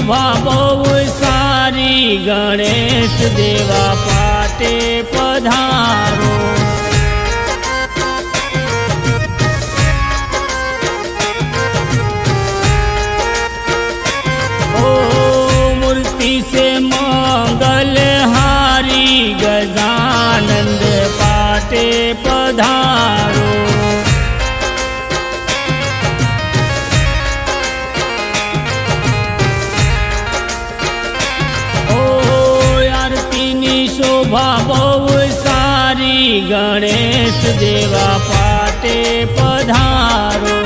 શોભા બહુ સારી ગણેશ દેવા પાટે પધારો ओ मूर्ति से मंगल हारी गजानंद पाटे पधारो શોભા બહુ સારી ગણેશ દેવા પાટે પધારો.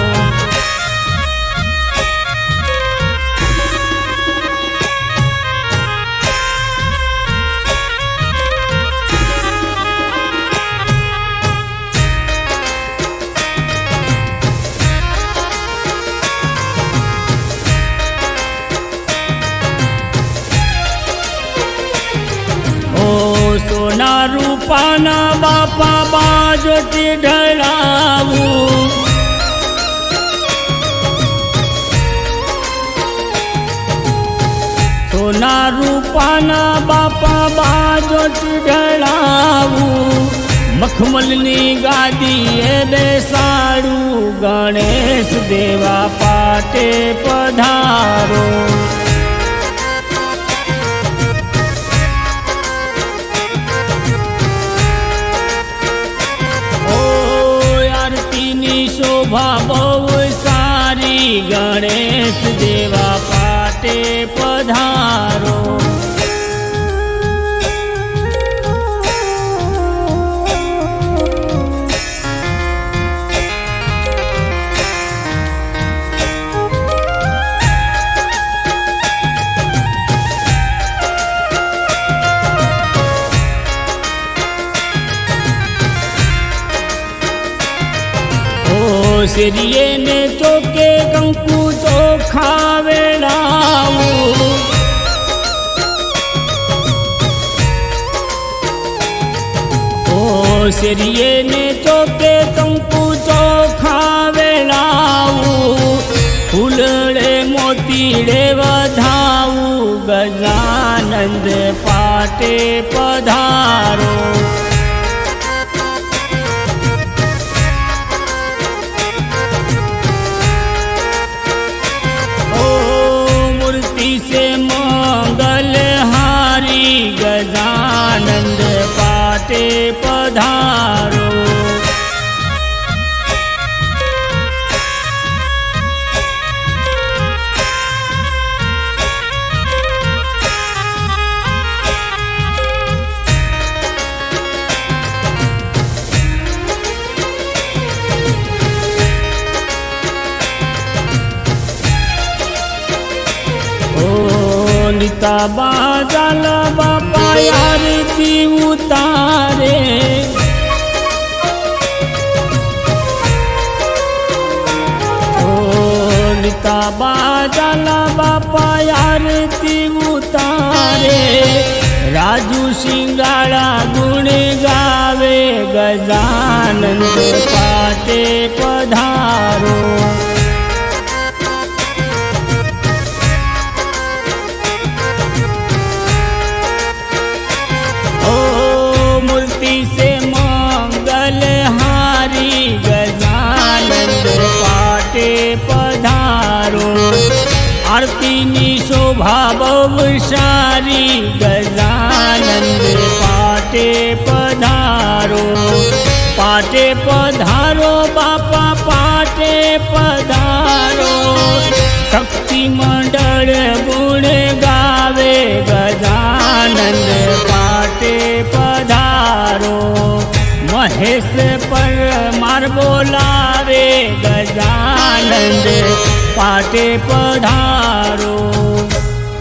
રૂપાના બાપા બાજોથી ઢળાવું સોના રૂપાના બાપા બાજોથી ઢળાવું મખમલની ગાદીએ બેસાડું, ગણેશ દેવા પાટે પધારો. શોભા બહુ સારી ગણેશ દેવા પાટે પધારો. શેરીએ ને ચોકે કંકુ ચોખા વેળાવું ઓ શેરીએ ને ચોકે કંકુ ચોખા વેળાવું ફૂલડે મોતીડે વધાવું. ગજાનંદ પાટે પધારો. માટે પધારો. પિતા બાજાલા બાપા યાર દીવ બાબા ચાલા બાપા આરતી ઉતારે. રાજુ સિંગાળા ગુણ ગાવે ગજાનંદ પાટે પધા આરતીની શોભા બહુ સારી ગજાનંદ પાટે પધારો. પાટે પધારો, બાપા પાટે પધારો. શક્તિ મંડળ ગુણ ગાવે, ગજાનંદ પાટે પધારો. મહેશ પર માર બોલાવે ગજાનંદ પાટે પધારો.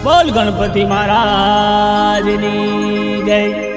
બોલ ગણપતિ મહારાજની જય.